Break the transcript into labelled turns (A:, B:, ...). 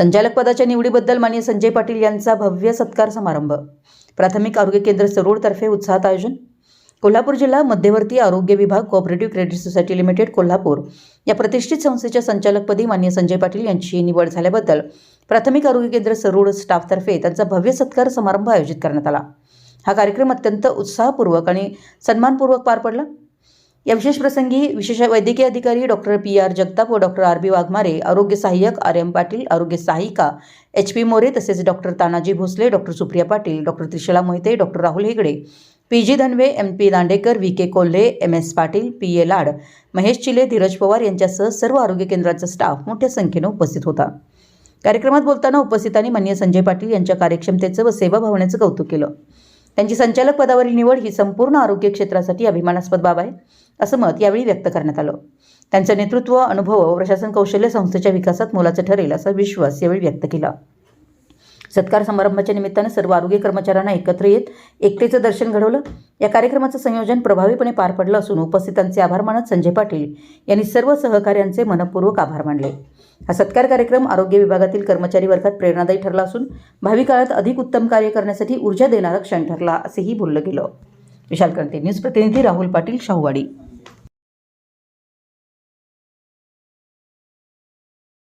A: संचालक पदाच्या निवडीबद्दल माननीय संजय पाटील यांचा भव्य सत्कार समारंभ. प्राथमिक आरोग्य केंद्र सरोडतर्फे उत्साहात आयोजन. कोल्हापूर जिल्हा मध्यवर्ती आरोग्य विभाग cooperative credit society limited Kolhapur. या प्रतिष्ठित संस्थेच्या संचालकपदी माननीय संजय पाटील यांची निवड झाल्याबद्दल प्राथमिक आरोग्य केंद्र सरोड स्टाफतर्फे त्यांचा भव्य सत्कार समारंभ आयोजित करण्यात आला. हा कार्यक्रम अत्यंत उत्साहपूर्वक आणि सन्मानपूर्वक पार पडला. या विशेष प्रसंगी विशेष वैद्यकीय अधिकारी डॉक्टर पी आर जगताप व डॉक्टर आर बी वाघमारे आरोग्य सहाय्यक आर एम पाटील आरोग्य सहायिका एच पी मोरे तसेच doctor Tanaji Bhosale doctor Supriya Patil doctor Trishala Mohite doctor Rahul Hegde P G Dhanwe M P Dandekar V K Kolhe M S Patil P A Lad Mahesh Chile Dhiraj Pawar यांच्यासह सर्व आरोग्य केंद्राचा staff मोठ्या संख्येनं उपस्थित होता. कार्यक्रमात बोलताना उपस्थितांनी मान्य संजय पाटील यांच्या कार्यक्षमतेचं व सेवाभावनेचं कौतुक केलं. त्यांची संचालक पदावरील निवड ही संपूर्ण आरोग्य क्षेत्रासाठी अभिमानास्पद बाब आहे असं मत यावेळी व्यक्त करण्यात आलं. त्यांचं नेतृत्व अनुभव व प्रशासन कौशल्य संस्थेच्या विकासात मोलाचं ठरेल असा विश्वास यावेळी व्यक्त केला. सत्कार समारंभाच्या निमित्तानं सर्व आरोग्य कर्मचाऱ्यांना एकत्र येत एकतेचं दर्शन घडवलं. या कार्यक्रमाचं संयोजन प्रभावीपणे पार पडलं असून उपस्थितांचे आभार मानत संजय पाटील यांनी सर्व सहकाऱ्यांचे मनपूर्वक आभार मानले. हा सत्कार कार्यक्रम आरोग्य विभागातील कर्मचारी वर्गात प्रेरणादायी ठरला असून भावी काळात अधिक उत्तम कार्य करण्यासाठी ऊर्जा देणारा क्षण ठरला असेही बोललं गेलं. विशाल क्रांती न्यूज प्रतिनिधी राहुल पाटील शाहूवाडी.